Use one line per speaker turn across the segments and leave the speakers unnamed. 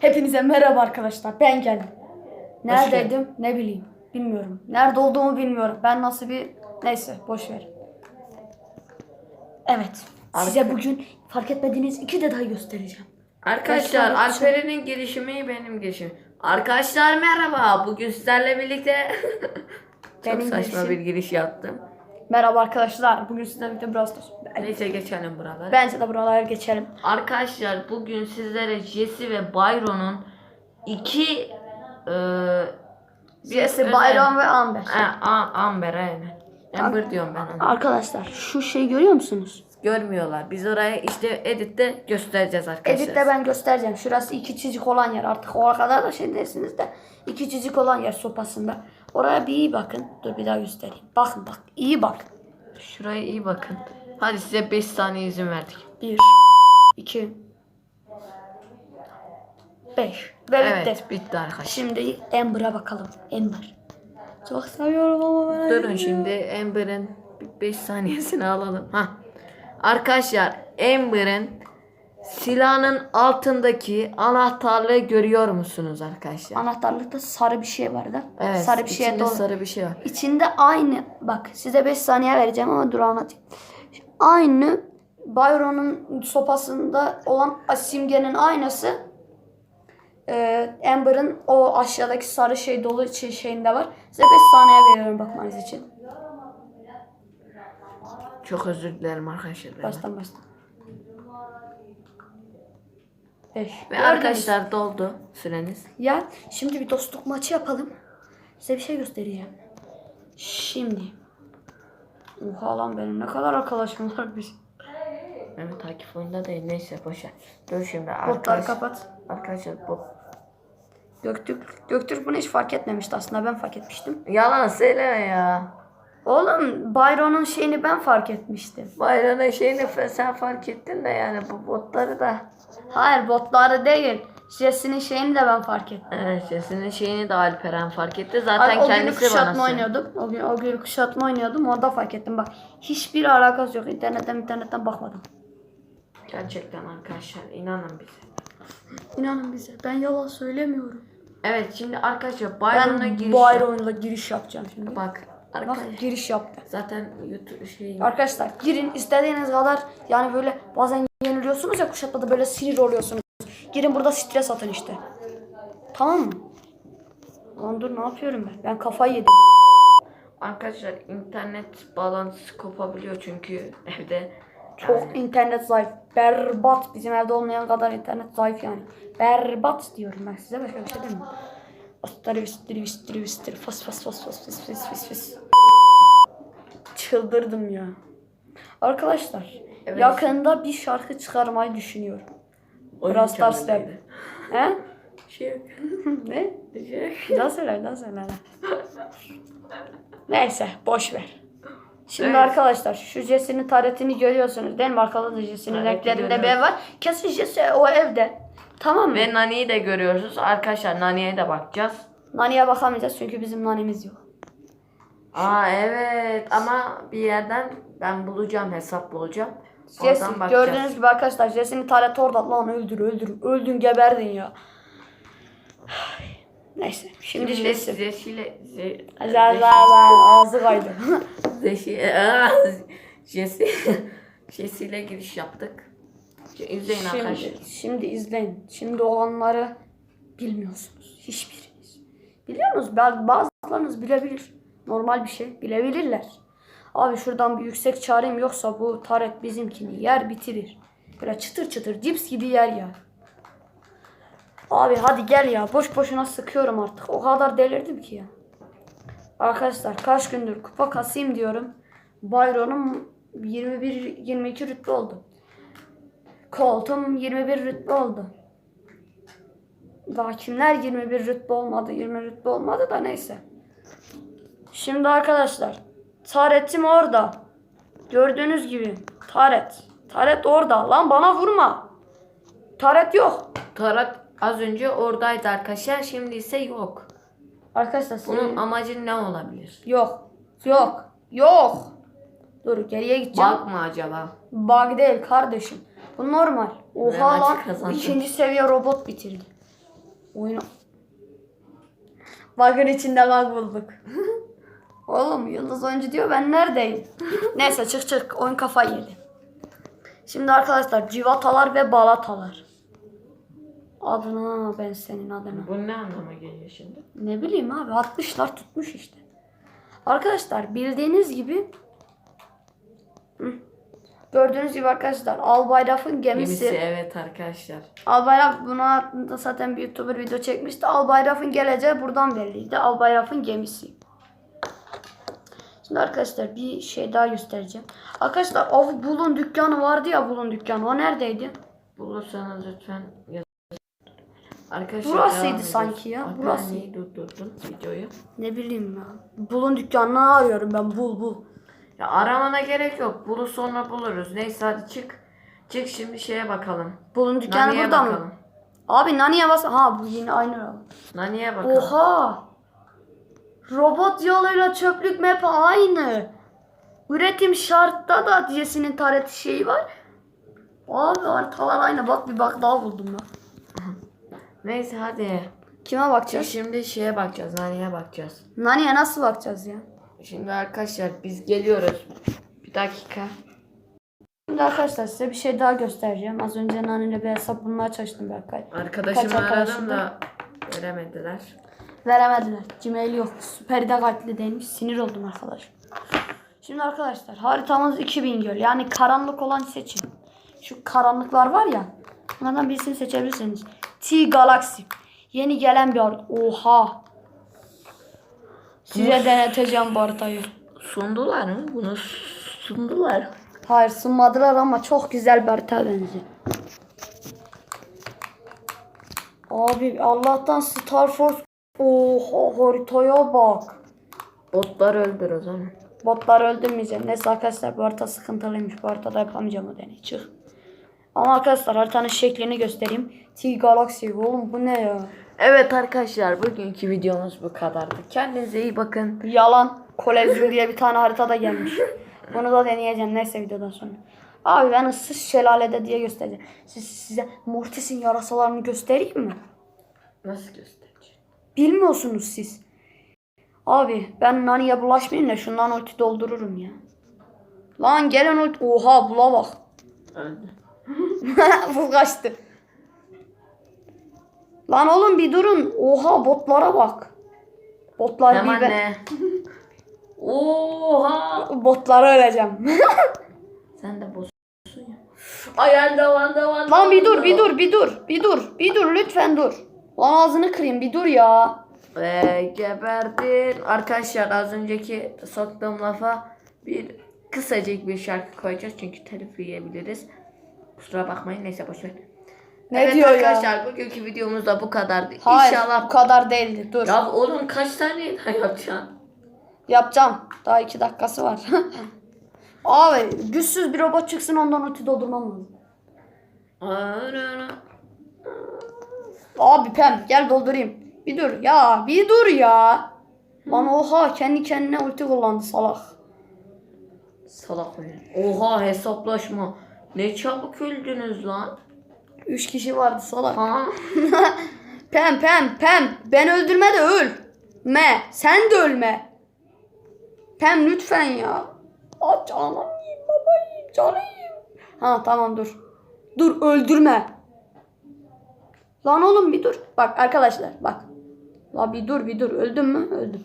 Hepinize merhaba arkadaşlar. Ben geldim. Neredeydim ne bileyim. Bilmiyorum. Nerede olduğumu bilmiyorum. Ben nasıl bir neyse boş ver. Evet. Size bugün fark etmediğiniz iki detay göstereceğim.
Arkadaşlar
bir şey-
Alperen'in girişimi benim girişim. Arkadaşlar merhaba. Bugün sizlerle birlikte çok
Benim
saçma
girişim.
bir giriş yaptım.
Merhaba arkadaşlar. Bugün sizlerle birlikte Brawl Stars.
Neyse geçelim buralara.
Bence de buralara geçelim.
Arkadaşlar bugün sizlere Jesse ve Byron'un iki e,
Jesse, Byron ve Amber.
Ha, A- Amber aynen. Amber diyorum ben ona.
Arkadaşlar şu şeyi görüyor musunuz?
Görmüyorlar. Biz oraya işte editte göstereceğiz arkadaşlar.
Editte ben göstereceğim. Şurası iki çizik olan yer. Artık o kadar da şey değilsiniz de. iki çizik olan yer sopasında. Oraya bir iyi bakın. Dur bir daha göstereyim. Bakın bak. iyi bak.
Şuraya iyi bakın. Hadi size 5 saniye izin verdik.
Bir, iki, beş. Ve bitti.
Evet bitti arkadaşlar.
Şimdi Amber'a bakalım. Amber. Çok seviyorum ama ben.
Durun şimdi Amber'ın 5 saniyesini alalım. Ha. Arkadaşlar Amber'ın silahının altındaki anahtarlığı görüyor musunuz arkadaşlar?
Anahtarlıkta sarı bir şey var da.
Evet.
sarı bir
içinde
dolu.
sarı bir şey var.
İçinde aynı bak size 5 saniye vereceğim ama dur anlatayım. Aynı Byron'un sopasında olan simgenin aynısı e, Amber'ın o aşağıdaki sarı şey dolu için şeyinde var. Size 5 saniye veriyorum bakmanız için.
Çok özür dilerim arkadaşlar.
Baştan baştan. 5.
Ve arkadaşlar doldu süreniz.
Ya şimdi bir dostluk maçı yapalım. Size bir şey göstereceğim. Şimdi. Oha lan benim ne kadar arkadaşım varmış.
Evet takip oyunda değil neyse boşver. Dur şimdi
Botları
arkadaş,
kapat.
arkadaşlar bot.
Göktürk, Göktürk bunu hiç fark etmemişti aslında ben fark etmiştim.
Yalan söyleme ya.
Oğlum Byron'un şeyini ben fark etmiştim.
Bayrağın şeyini sen fark ettin de yani bu botları da.
Hayır botları değil. Jesse'nin şeyini de ben fark ettim.
Evet sesinin şeyini de Alperen fark etti.
Abi,
Zaten
o günü
kendisi bana
kuşatma
söyledi.
oynuyordum. O gün, o gün kuşatma oynuyordum. Orada fark ettim. Bak hiçbir alakası yok. İnternetten internetten bakmadım.
Gerçekten arkadaşlar inanın bize.
İnanın bize. Ben yalan söylemiyorum.
Evet şimdi arkadaşlar Byron'a
Ben
giriş
Byron'la giriş yapacağım şimdi.
Bak
Arkadaş,
Bak
giriş yaptı.
Zaten YouTube şey...
Arkadaşlar girin istediğiniz kadar yani böyle bazen yeniliyorsunuz ya kuşatmada böyle sinir oluyorsunuz. Girin burada stres atın işte. Tamam mı? Lan dur ne yapıyorum ben? Ben kafayı yedim.
Arkadaşlar internet bağlantısı kopabiliyor çünkü evde.
Çok internet zayıf. Berbat. Bizim evde olmayan kadar internet zayıf yani. Berbat diyorum ben size. Başka bir şey demiyorum. Astari vistir vistir vistir. Fas fas fas fas fas fas fas fas. Çıldırdım ya. Arkadaşlar
Evet.
yakında bir şarkı çıkarmayı düşünüyorum. Brawl Stars rap. He?
Şey yok.
ne?
Şey
Daha söyle daha söyle. Neyse boş ver. Şimdi
Evet.
arkadaşlar şu Jesse'nin taretini görüyorsunuz değil mi? Arkada da Jesse'nin renklerinde bir ev var. Kesin Jesse o evde. Tamam mı?
Ve Nani'yi de görüyorsunuz. Arkadaşlar Nani'ye de bakacağız.
Nani'ye bakamayacağız çünkü bizim nanemiz yok.
Aa evet ama bir yerden ben bulacağım hesap bulacağım.
Jesse
Oradan bakacağız.
gördüğünüz gibi arkadaşlar Jesse'nin tareti orada. Lan öldür öldür. Öldün geberdin ya. Neyse şimdi
Şimdi
Jesse. La la la ağzı kaydı.
Jesse Jesse'yle giriş yaptık. İzleyin arkadaşlar.
Şimdi, şimdi izleyin. Şimdi olanları bilmiyorsunuz. Hiçbiriniz. Biliyor musunuz? Bel- Bazılarınız bilebilir. Normal bir şey. Bilebilirler. Abi şuradan bir yüksek çağırayım yoksa bu taret bizimkini yer bitirir. Böyle çıtır çıtır cips gibi yer ya. Abi hadi gel ya. Boş boşuna sıkıyorum artık. O kadar delirdim ki ya. Arkadaşlar kaç gündür kupa kasayım diyorum. Byron'um 21-22 rütbe oldu. Colt'um 21 rütbe oldu. Daha kimler 21 rütbe olmadı, 20 rütbe olmadı da neyse. Şimdi arkadaşlar, taretim orada. Gördüğünüz gibi taret. Taret orada. Lan bana vurma. Taret yok.
Tarat az önce oradaydı arkadaşlar. Şimdi ise yok.
Arkadaşlar
Bunun
senin...
amacı ne olabilir?
Yok. Yok. Yok. Dur geriye gideceğim.
Bak mı acaba?
Bug değil kardeşim. Bu normal. Oha lan
kazandı.
ikinci seviye robot bitirdi. Oyunu... Bakın içinde bak bulduk. Oğlum yıldız oyuncu diyor ben neredeyim? Neyse çık çık oyun kafayı yedi. Şimdi arkadaşlar civatalar ve balatalar. Adına ben senin adına.
Bu ne anlama geliyor şimdi?
Ne bileyim abi 60'lar tutmuş işte. Arkadaşlar bildiğiniz gibi Hı. gördüğünüz gibi arkadaşlar Albayraf'ın gemisi.
Gemisi evet arkadaşlar.
Albayraf buna zaten bir YouTuber video çekmişti. Albayraf'ın geleceği buradan belliydi. Albayraf'ın gemisi. Şimdi arkadaşlar bir şey daha göstereceğim. Arkadaşlar o Bulun dükkanı vardı ya Bulun dükkanı. O neredeydi?
Bulursanız lütfen. Arkadaşlar
Burasıydı sanki ya, burası.
durdurdun videoyu?
Ne bileyim ya. Bulun dükkanını arıyorum ben. Bul bul.
Ya aramana gerek yok. Bulu sonra buluruz. Neyse hadi çık. Çık şimdi şeye bakalım.
Bulun dükkanı
Nani'ye
burada
bakalım.
mı? Abi Nani'ye bas. Ha bu yine aynı.
Nani'ye bakalım.
Oha! Robot yoluyla çöplük map aynı. Üretim şartta da diyesinin tareti şeyi var. Abi haritalar aynı. Bak bir bak daha buldum ben.
Neyse hadi.
Kime bakacağız?
Şimdi şeye bakacağız. Nani'ye bakacağız.
Nani'ye nasıl bakacağız ya?
Şimdi arkadaşlar biz geliyoruz. Bir dakika.
Şimdi arkadaşlar size bir şey daha göstereceğim. Az önce Nani'yle bir hesap bulmaya çalıştım Berkay.
Arkadaşımı
Kaç arkadaşın
aradım da veremediler.
Veremediler. Gmail yok. Süperide kalpli değilmiş. Sinir oldum arkadaş. Şimdi arkadaşlar haritamız 2000 göl. Yani karanlık olan seçin. Şu karanlıklar var ya. Bunlardan birisini seçebilirsiniz. T Galaxy. Yeni gelen bir harita. Oha. Size deneteceğim bu haritayı.
Sundular mı? Bunu sundular.
Hayır sunmadılar ama çok güzel bir harita benziyor. Abi Allah'tan Star Force. Oha haritaya bak.
Botlar öldür o zaman.
Botlar öldürmeyeceğim. Neyse arkadaşlar bu harita sıkıntılıymış. Bu haritada yapamayacağım o deneyi. Çık. Ama arkadaşlar haritanın şeklini göstereyim. T Galaxy. Oğlum bu ne ya?
Evet arkadaşlar bugünkü videomuz bu kadardı. Kendinize iyi bakın.
Yalan. Kolezyum diye bir tane haritada gelmiş. Bunu da deneyeceğim. Neyse videodan sonra. Abi ben ıssız şelalede diye göstereceğim. Siz, size Mortis'in yarasalarını göstereyim mi?
Nasıl göstereceğim?
Bilmiyorsunuz siz. Abi ben Nani'ye bulaşmayayım da şundan ulti doldururum ya. Lan gelen ulti. Oha bula bak.
Öldü.
Bu kaçtı. Lan oğlum bir durun. Oha botlara bak. Botlar
Hemen
bir ben...
ne? Oha!
Botlara öleceğim.
Sen de ya. Ay devam devam.
Lan bir dur bir dur bir dur. Bir dur. Bir dur lütfen dur. Lan ağzını kırayım bir dur ya.
Ve geberdin. Arkadaşlar az önceki soktuğum lafa bir kısacık bir şarkı koyacağız çünkü telif yiyebiliriz. Kusura bakmayın neyse boşver.
Ne
evet
diyor ya?
arkadaşlar bugünkü videomuz da bu kadardı.
Hayır
İnşallah.
bu kadar değildi. Dur.
Ya oğlum kaç tane daha yapacaksın?
Yapacağım. Daha iki dakikası var. Abi güçsüz bir robot çıksın ondan ulti doldurmam lazım. Abi Pem gel doldurayım. Bir dur ya bir dur ya. Lan oha kendi kendine ulti kullandı salak.
Salak oyun. Oha hesaplaşma. Ne çabuk öldünüz lan.
Üç kişi vardı salak.
Ha?
Pem Pem Pem ben öldürme de öl. Me sen de ölme. Pem lütfen ya. Aa, canım yiyeyim baba yiyeyim canım. Ha tamam dur. Dur öldürme. Lan oğlum bir dur. Bak arkadaşlar bak. La bir dur bir dur. Öldün mü? Öldüm.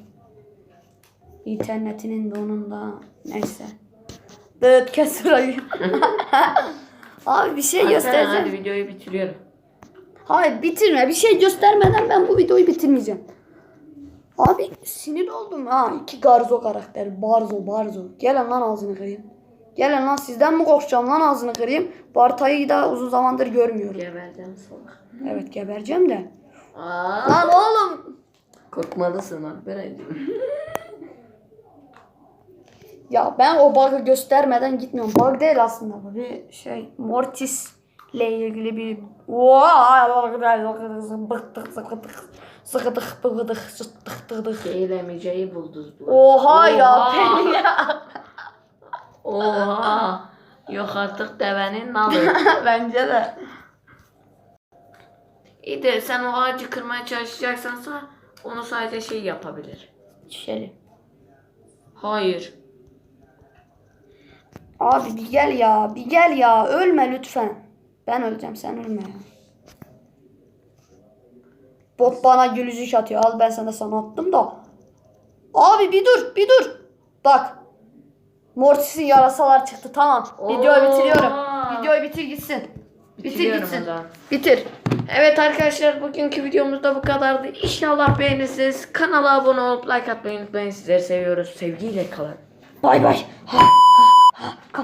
İnternetinin de onun da. Neyse. Evet kes sırayı. Abi bir şey
Alperen,
göstereceğim.
Hadi videoyu bitiriyorum.
Hayır bitirme. Bir şey göstermeden ben bu videoyu bitirmeyeceğim. Abi sinir oldum ha. iki Garzo karakteri. Barzo Barzo. Gelin lan ağzını kırayım. Gelin lan sizden mi korkacağım lan ağzını kırayım. Bartay'ı da uzun zamandır görmüyorum.
Gebereceğim salak.
Evet gebereceğim de.
Aa,
Lan oğlum.
korkmalısın Alperen'cim.
Ya ben o bug'ı göstermeden gitmiyorum. Bug değil aslında bu. Bir şey Mortis ile ilgili bir tıkıdık.
Eylemeyeceği bulduz bu.
Oha ya
Oha.
ben ya.
Oha. Yok artık devenin nalı.
Bence de.
İyi de sen o ağacı kırmaya çalışacaksansa onu sadece şey yapabilir.
Şeli.
Hayır.
Abi bir gel ya. Bir gel ya. Ölme lütfen. Ben öleceğim sen ölme ya. Bot bana gülücük atıyor. Al ben sana sana attım da. Abi bir dur bir dur. Bak. Mortis'in yarasalar çıktı tamam. Videoyu
Oo.
bitiriyorum. Videoyu bitir gitsin. Bitir
Bitiriyorum
gitsin.
o zaman.
Bitir.
Evet arkadaşlar bugünkü videomuz da bu kadardı. İnşallah beğenirsiniz. Kanala abone olup like atmayı unutmayın. Sizleri seviyoruz. Sevgiyle kalın.
Bay bay. Ha, ha, ha. Kaf-